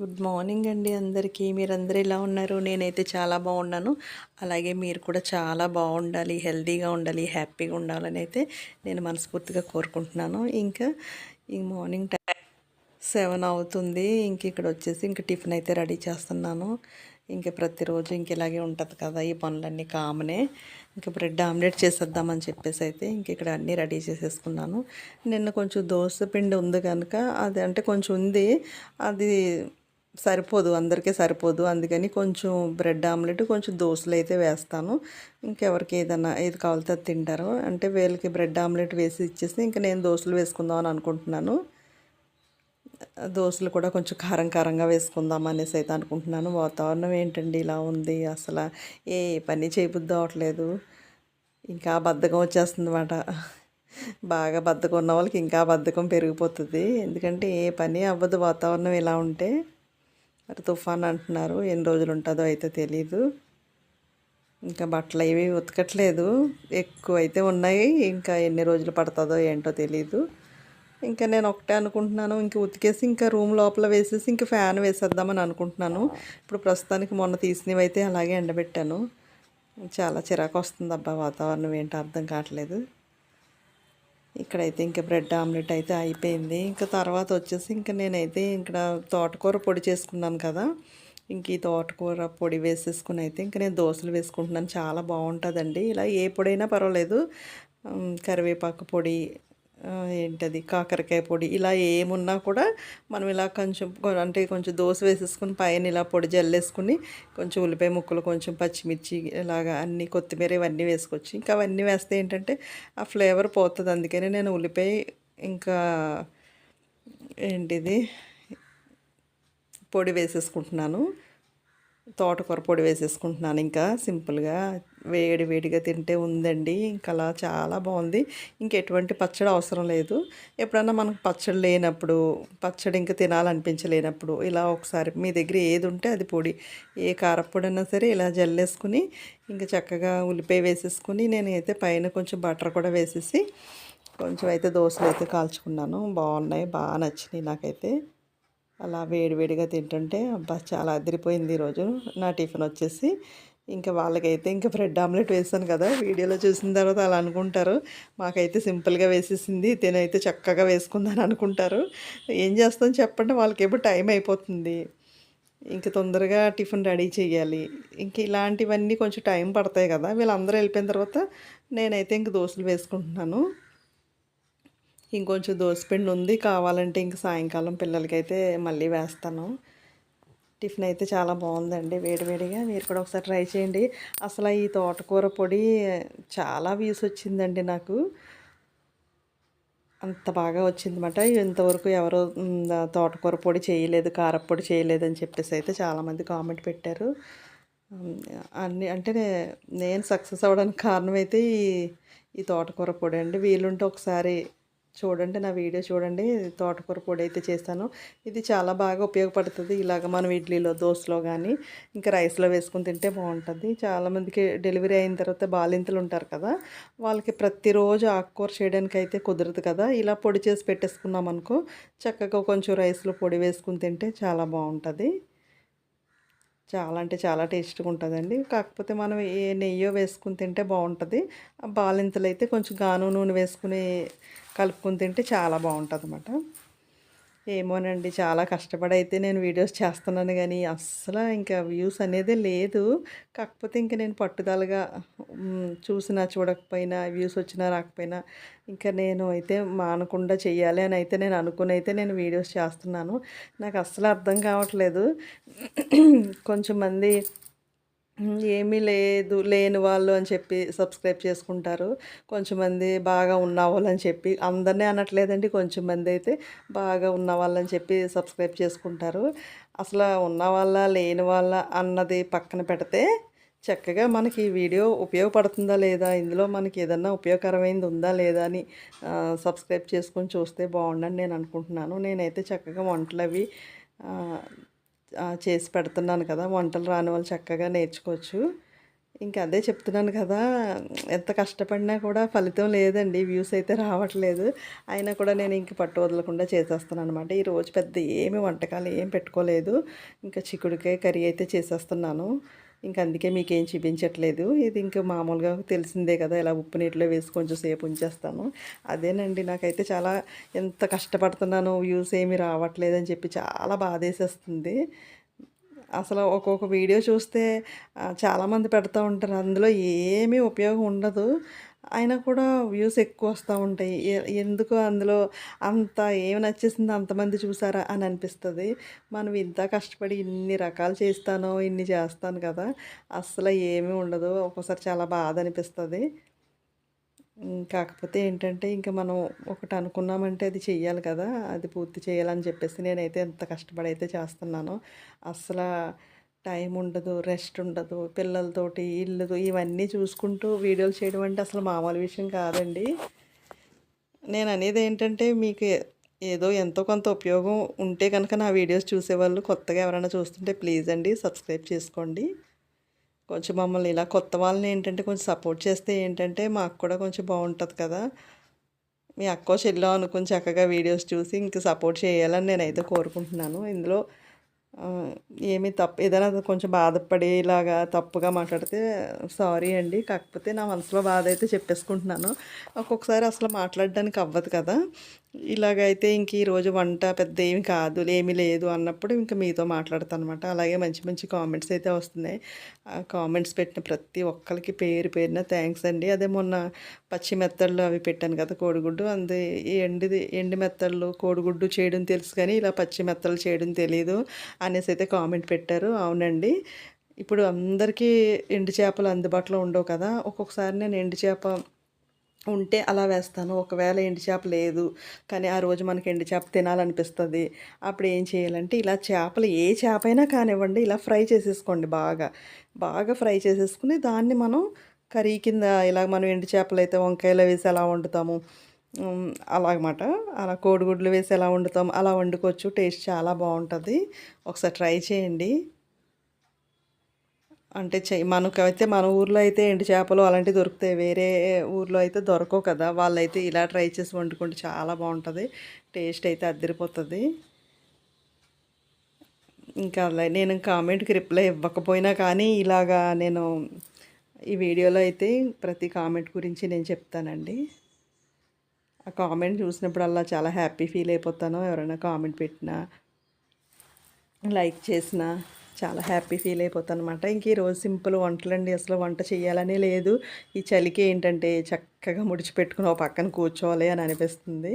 Good morning అండి అందరికీ. మీరందరూ ఎలా ఉన్నారు? నేనైతే చాలా బాగున్నాను. అలాగే మీరు కూడా చాలా బాగుండాలి హెల్తీగా ఉండాలి హ్యాపీగా ఉండాలని అయితే నేను మనస్ఫూర్తిగా కోరుకుంటున్నాను. ఇంకా ఈ మార్నింగ్ టైం సెవెన్ అవుతుంది. ఇంక ఇక్కడ వచ్చేసి ఇంక టిఫిన్ అయితే రెడీ చేస్తున్నాను. ఇంక ప్రతిరోజు ఇంక ఇలాగే ఉంటుంది కదా ఈ పనులన్నీ కామనే. ఇంకా బ్రెడ్ ఆమ్లెట్ చేసేద్దామని చెప్పేసి అయితే ఇంక ఇక్కడ అన్నీ రెడీ చేసేసుకున్నాను. నిన్న కొంచెం దోశ పిండి ఉంది కనుక అది అంటే కొంచెం ఉంది. అది సరిపోదు అందరికీ సరిపోదు. అందుకని కొంచెం బ్రెడ్ ఆమ్లెట్ కొంచెం దోశలు అయితే వేస్తాను. ఇంకెవరికి ఏదైనా ఏది కావాలితే అది తింటారు. అంటే వీళ్ళకి బ్రెడ్ ఆమ్లెట్ వేసి ఇచ్చేసి ఇంకా నేను దోశలు వేసుకుందాం అని అనుకుంటున్నాను. దోశలు కూడా కొంచెం కారం కారంగా వేసుకుందాం అనేసి అయితే అనుకుంటున్నాను. వాతావరణం ఏంటండి? ఇలా ఉంది. అసలు ఏ పని చేయబుద్ధి అవ్వట్లేదు. ఇంకా బద్ధకం వచ్చేస్తుంది అన్నమాట బాగా బద్ధకం ఉన్న వాళ్ళకి ఇంకా బద్ధకం పెరిగిపోతుంది. ఎందుకంటే ఏ పని అవ్వదు వాతావరణం ఇలా ఉంటే. మరి తుఫాన్ అంటున్నారు. ఎన్ని రోజులు ఉంటుందో అయితే తెలీదు. ఇంకా బట్టలు ఏవి ఉతకట్లేదు. ఎక్కువ అయితే ఉన్నాయి. ఇంకా ఎన్ని రోజులు పడుతుందో ఏంటో తెలీదు. ఇంకా నేను ఒకటే అనుకుంటున్నాను. ఇంకా ఉతికేసి ఇంకా రూమ్ లోపల వేసేసి ఇంకా ఫ్యాన్ వేసేద్దామని అనుకుంటున్నాను. ఇప్పుడు ప్రస్తుతానికి మొన్న తీసినవి అయితే అలాగే ఎండబెట్టాను. చాలా చిరాకు వస్తుంది అబ్బా వాతావరణం ఏంటో అర్థం కావట్లేదు. ఇక్కడైతే ఇంకా బ్రెడ్ ఆమ్లెట్ అయితే అయిపోయింది. ఇంకా తర్వాత వచ్చేసి ఇంకా నేనైతే ఇక్కడ తోటకూర పొడి చేసుకున్నాను కదా. ఇంక ఈ తోటకూర పొడి వేసేసుకుని అయితే ఇంకా నేను దోశలు వేసుకుంటున్నాను. చాలా బాగుంటుందండి. ఇలా ఏ పొడైనా పర్వాలేదు. కరివేపాకు పొడి ఏంటది? కాకరకాయ పొడి. ఇలా ఏమున్నా కూడా మనం ఇలా కొంచెం అంటే కొంచెం దోశ వేసేసుకుని పైన ఇలా పొడి జల్లేసుకుని కొంచెం ఉల్లిపాయ ముక్కలు కొంచెం పచ్చిమిర్చి ఇలాగా అన్ని కొత్తిమీర ఇవన్నీ వేసుకోవచ్చు ఇంకా అవన్నీ వేస్తే ఏంటంటే ఆ ఫ్లేవర్ పోతుంది. అందుకని నేను ఉల్లిపాయ ఇంకా ఏంటిది? పొడి వేసేసుకుంటున్నాను. తోటకూర పొడి వేసేసుకుంటున్నాను ఇంకా. సింపుల్గా వేడి వేడిగా తింటే ఉందండి. ఇంకా అలా చాలా బాగుంది. ఇంకెటువంటి పచ్చడి అవసరం లేదు. ఎప్పుడన్నా మనకు పచ్చడి లేనప్పుడు పచ్చడి ఇంకా తినాలనిపించలేనప్పుడు ఇలా ఒకసారి మీ దగ్గర ఏది ఉంటే అది పొడి ఏ కారపొడి అయినా సరే ఇలా జల్లేసుకుని ఇంకా చక్కగా ఉల్లిపాయ వేసేసుకుని నేనైతే పైన కొంచెం బటర్ కూడా వేసేసి కొంచెం అయితే దోశలు అయితే కాల్చుకున్నాను. బాగున్నాయి బాగా నచ్చినాయి నాకైతే. అలా వేడివేడిగా తింటుంటే అబ్బా! చాలా అదిరిపోయింది ఈరోజు నా టిఫిన్ వచ్చేసి ఇంకా వాళ్ళకైతే ఇంకా బ్రెడ్ ఆమ్లెట్ వేసాను కదా వీడియోలో చూసిన తర్వాత అలా అనుకుంటారు. మాకైతే సింపుల్గా వేసేసింది తినైతే చక్కగా వేసుకుందని అనుకుంటారు. ఏం చేస్తాం చెప్పండి వాళ్ళకి టైం అయిపోతుంది. ఇంక తొందరగా టిఫిన్ రెడీ చేయాలి. ఇంక ఇలాంటివన్నీ కొంచెం టైం పడతాయి కదా వీళ్ళందరూ వెళ్ళిపోయిన తర్వాత నేనైతే ఇంక దోశలు వేసుకుంటున్నాను. ఇంకొంచెం దోసపిండి ఉంది కావాలంటే ఇంక సాయంకాలం పిల్లలకైతే మళ్ళీ వేస్తాను. టిఫిన్ అయితే చాలా బాగుందండి వేడివేడిగా మీరు కూడా ఒకసారి ట్రై చేయండి. అసలు ఈ తోటకూర పొడి చాలా వీస్ వచ్చిందండి నాకు. అంత బాగా వచ్చిందన్నమాట. ఇంతవరకు ఎవరు తోటకూర పొడి చేయలేదు కారపొడి చేయలేదు అని చెప్పేసి అయితే చాలామంది కామెంట్ పెట్టారు. అన్ని అంటే నేను సక్సెస్ అవ్వడానికి కారణం అయితే ఈ ఈ తోటకూర పొడి అండి. వీలుంటే ఒకసారి చూడండి నా వీడియో చూడండి. తోటకూర పొడి అయితే చేస్తాను. ఇది చాలా బాగా ఉపయోగపడుతుంది. ఇలాగ మనం ఇడ్లీలో దోశలో కానీ ఇంకా రైస్లో వేసుకుని తింటే బాగుంటుంది. చాలామందికి డెలివరీ అయిన తర్వాత బాలింతలు ఉంటారు కదా వాళ్ళకి ప్రతిరోజు ఆకుకూర చేయడానికి అయితే కుదరదు కదా. ఇలా పొడి చేసి పెట్టేసుకున్నాం అనుకో చక్కగా కొంచెం రైస్లో పొడి వేసుకుని తింటే చాలా బాగుంటుంది. చాలా అంటే చాలా టేస్ట్గా ఉంటుందండి. కాకపోతే మనం ఏ నెయ్యో వేసుకుని తింటే బాగుంటుంది బాలింతలు అయితే కొంచెం గాను నూనె వేసుకుని కలుపుకుని తింటే చాలా బాగుంటుంది అన్నమాట ఏమోనండి చాలా కష్టపడి అయితే నేను వీడియోస్ చేస్తున్నాను కానీ అస్సలు ఇంకా వ్యూస్ అనేది లేదు. కాకపోతే ఇంకా నేను పట్టుదలగా చూసినా చూడకపోయినా వ్యూస్ వచ్చినా రాకపోయినా ఇంకా నేను అయితే మానకుండా చేయాలి అని అయితే నేను అనుకుని అయితే నేను వీడియోస్ చేస్తున్నాను. నాకు అస్సలు అర్థం కావట్లేదు. కొంచెం మంది ఏమీ లేదు లేని వాళ్ళు అని చెప్పి సబ్స్క్రైబ్ చేసుకుంటారు. కొంచెం మంది బాగా ఉన్న వాళ్ళని చెప్పి అందరినీ అనట్లేదండి కొంచెం మంది అయితే బాగా ఉన్న వాళ్ళని చెప్పి సబ్స్క్రైబ్ చేసుకుంటారు. అసలు ఉన్న వాళ్ళ లేని వాళ్ళ అన్నది పక్కన పెడితే చక్కగా మనకి ఈ వీడియో ఉపయోగపడుతుందా లేదా ఇందులో మనకి ఏదన్నా ఉపయోగకరమైంది ఉందా లేదా అని సబ్స్క్రైబ్ చేసుకొని చూస్తే బాగుండని నేను అనుకుంటున్నాను. నేనైతే చక్కగా వంటలు అవి చేసి పెడుతున్నాను కదా. వంటలు రాని వాళ్ళు చక్కగా నేర్చుకోవచ్చు. ఇంకా అదే చెప్తున్నాను కదా ఎంత కష్టపడినా కూడా ఫలితం లేదండి. వ్యూస్ అయితే రావట్లేదు. అయినా కూడా నేను ఇంక పట్టు వదలకుండా చేసేస్తాను అనమాట ఈరోజు పెద్ద ఏమి వంటకాలు ఏం పెట్టుకోలేదు. ఇంకా చిక్కుడుకాయ కర్రీ అయితే చేసేస్తున్నాను. ఇంక అందుకే మీకు ఏం చూపించట్లేదు. ఇది ఇంకా మామూలుగా తెలిసిందే కదా ఇలా ఉప్పు నీటిలో వేసి కొంచెం సేపు ఉంచేస్తాను. అదేనండి నాకైతే చాలా ఎంత కష్టపడుతున్నాను వ్యూస్ ఏమి రావట్లేదు అని చెప్పి చాలా బాధేసేస్తుంది. అసలు ఒక్కొక్క వీడియో చూస్తే చాలామంది పెడతా ఉంటారు. అందులో ఏమీ ఉపయోగం ఉండదు. అయినా కూడా వ్యూస్ ఎక్కువ వస్తూ ఉంటాయి. ఎందుకు అందులో అంత ఏమి నచ్చేసింది అంతమంది చూసారా అని అనిపిస్తుంది. మనం ఇంత కష్టపడి ఇన్ని రకాలు చేస్తానో ఇన్ని చేస్తాను కదా అసలు ఏమీ ఉండదు. ఒక్కోసారి చాలా బాధ అనిపిస్తుంది. కాకపోతే ఏంటంటే ఇంకా మనం ఒకటి అనుకున్నామంటే అది చెయ్యాలి కదా అది పూర్తి చేయాలని చెప్పేసి నేనైతే ఎంత కష్టపడి అయితే చేస్తున్నానో అసలు టైం ఉండదు రెస్ట్ ఉండదు పిల్లలతోటి ఇల్లు ఇవన్నీ చూసుకుంటూ వీడియోలు చేయడం అంటే అసలు మామూలు విషయం కాదండి. నేను అనేది ఏంటంటే మీకు ఏదో ఎంతో కొంత ఉపయోగం ఉంటే కనుక నా వీడియోస్ చూసేవాళ్ళు కొత్తగా ఎవరైనా చూస్తుంటే ప్లీజ్ అండి సబ్స్క్రైబ్ చేసుకోండి. కొంచెం మమ్మల్ని ఇలా కొత్త వాళ్ళని ఏంటంటే కొంచెం సపోర్ట్ చేస్తే ఏంటంటే మాకు కూడా కొంచెం బాగుంటుంది కదా. మీ అక్కో చెల్లో అనుకుని చక్కగా వీడియోస్ చూసి ఇంక సపోర్ట్ చేయాలని నేనైతే కోరుకుంటున్నాను. ఇందులో ఏమీ తప్పు ఏదైనా కొంచెం బాధపడి ఇలాగా తప్పుగా మాట్లాడితే సారీ అండి. కాకపోతే నా మనసులో బాధ అయితే చెప్పేసుకుంటున్నాను. ఒక్కొక్కసారి అసలు మాట్లాడడానికి అవ్వదు కదా. ఇలాగైతే ఇంక ఈరోజు వంట పెద్ద ఏమి కాదు ఏమీ లేదు అన్నప్పుడు ఇంకా మీతో మాట్లాడతాను అనమాట అలాగే మంచి మంచి కామెంట్స్ అయితే వస్తున్నాయి. ఆ కామెంట్స్ పెట్టిన ప్రతి ఒక్కరికి పేరు పేరున థ్యాంక్స్ అండి. అదే మొన్న పచ్చి మెత్తళ్ళు అవి పెట్టాను కదా కోడిగుడ్డు. అందు ఎండిది ఎండి మెత్తళ్ళు కోడిగుడ్డు చేయడం తెలుసు కానీ ఇలా పచ్చి మెత్తలు చేయడం తెలియదు అనేసి అయితే కామెంట్ పెట్టారు. అవునండి. ఇప్పుడు అందరికీ ఎండు చేపలు అందుబాటులో ఉండవు కదా. ఒక్కొక్కసారి నేను ఎండు చేప ఉంటే అలా వేస్తాను. ఒకవేళ ఎండు చేప లేదు కానీ ఆ రోజు మనకి ఎండు చేప తినాలనిపిస్తుంది. అప్పుడు ఏం చేయాలంటే ఇలా చేపలు ఏ చేప అయినా కానివ్వండి ఇలా ఫ్రై చేసేసుకోండి బాగా. బాగా ఫ్రై చేసేసుకుని దాన్ని మనం కర్రీ కింద ఇలా మనం ఎండు చేపలు అయితే వంకాయలు వేసి అలా వండుతాము. అలాగమాట. అలా కోడిగుడ్లు వేసి ఎలా వండుతాం అలా వండుకోవచ్చు. టేస్ట్ చాలా బాగుంటుంది. ఒకసారి ట్రై చేయండి. అంటే చె మనకైతే మన ఊర్లో అయితే ఎండు చేపలు అలాంటివి దొరుకుతాయి. వేరే ఊర్లో అయితే దొరకవు కదా. వాళ్ళైతే ఇలా ట్రై చేసి వండుకుంటే చాలా బాగుంటుంది. టేస్ట్ అయితే అద్దరిపోతుంది. ఇంకా అలా నేను కామెంట్కి రిప్లై ఇవ్వకపోయినా కానీ ఇలాగా నేను ఈ వీడియోలో అయితే ప్రతి కామెంట్ గురించి నేను చెప్తానండి. ఆ కామెంట్ చూసినప్పుడల్లా చాలా హ్యాపీ ఫీల్ అయిపోతాను ఎవరైనా కామెంట్ పెట్టినా లైక్ చేసినా చాలా హ్యాపీ ఫీల్ అయిపోతాను అనమాట ఇంక ఈరోజు సింపుల్ వంటలండి. అసలు వంట చేయాలనే లేదు. ఈ చలికి ఏంటంటే చక్కగా ముడిచిపెట్టుకుని ఒక పక్కన కూర్చోవాలి అని అనిపిస్తుంది.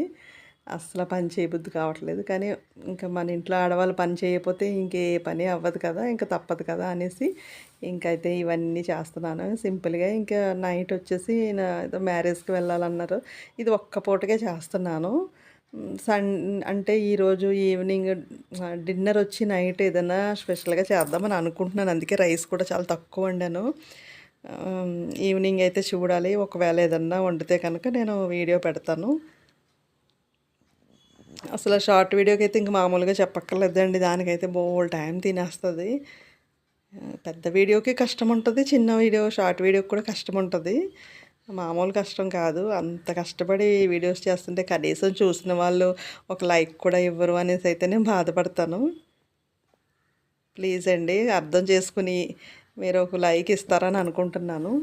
అస్సలు పని చేయబుద్ధి కావట్లేదు. కానీ ఇంకా మన ఇంట్లో ఆడవాళ్ళు పని చేయకపోతే ఇంకే పని అవ్వదు కదా ఇంకా తప్పదు కదా అనేసి ఇంకైతే ఇవన్నీ చేస్తున్నాను. సింపుల్గా ఇంకా నైట్ వచ్చేసి నా ఏదో మ్యారేజ్కి వెళ్ళాలన్నారు. ఇది ఒక్క పూటకే చేస్తున్నాను. సన్ అంటే ఈరోజు ఈవినింగ్ డిన్నర్ వచ్చి నైట్ ఏదైనా స్పెషల్గా చేద్దామని అనుకుంటున్నాను. అందుకే రైస్ కూడా చాలా తక్కువ వండాను. ఈవినింగ్ అయితే చూడాలి. ఒకవేళ ఏదన్నా వండితే కనుక నేను వీడియో పెడతాను. అసలు షార్ట్ వీడియోకి అయితే ఇంక మామూలుగా చెప్పక్కర్లేదండి. దానికైతే బోల్ టైం తినేస్తుంది. పెద్ద వీడియోకి కష్టం ఉంటుంది చిన్న వీడియో షార్ట్ వీడియోకి కూడా కష్టం ఉంటుంది మామూలు కష్టం కాదు. అంత కష్టపడి వీడియోస్ చేస్తుంటే కనీసం చూసిన వాళ్ళు ఒక లైక్ కూడా ఇవ్వరు అనేసి అయితే నేను బాధపడతాను. ప్లీజ్ అండి అర్థం చేసుకుని మీరు ఒక లైక్ ఇస్తారని అనుకుంటున్నాను.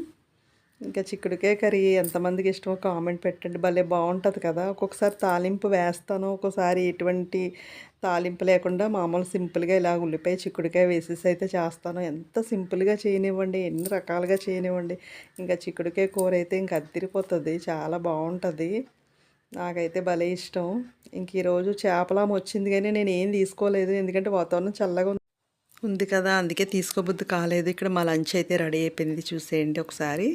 ఇంకా చిక్కుడుకాయ కర్రీ ఎంతమందికి ఇష్టమో కామెంట్ పెట్టండి. భలే బాగుంటుంది కదా. ఒక్కొక్కసారి తాలింపు వేస్తాను ఒక్కోసారి ఎటువంటి తాలింపు లేకుండా మామూలు సింపుల్గా ఇలా ఉల్లిపాయ చిక్కుడుకాయ వేసేసి అయితే చేస్తాను. ఎంత సింపుల్గా చేయనివ్వండి ఎన్ని రకాలుగా చేయనివ్వండి. ఇంకా చిక్కుడుకాయ కూర అయితే ఇంక అద్దిరిపోతుంది. చాలా బాగుంటుంది. నాకైతే భలే ఇష్టం. ఇంక ఈరోజు చేపలాం వచ్చింది కానీ నేను ఏం తీసుకోలేదు. ఎందుకంటే వాతావరణం చల్లగా ఉంది ఉంది కదా. అందుకే తీసుకోబుద్ధి కాలేదు. ఇక్కడ మా లంచ్ అయితే రెడీ అయిపోయింది. చూసేయండి ఒకసారి.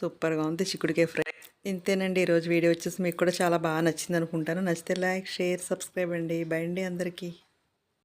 సూపర్గా ఉంది చిక్కుడుకాయ ఫ్రై. ఇంతేనండి ఈరోజు వీడియో వచ్చేసి మీకు కూడా చాలా బాగా నచ్చింది అనుకుంటాను నచ్చితే లైక్ షేర్ సబ్స్క్రైబ్ అండి. బై అండి అందరికీ.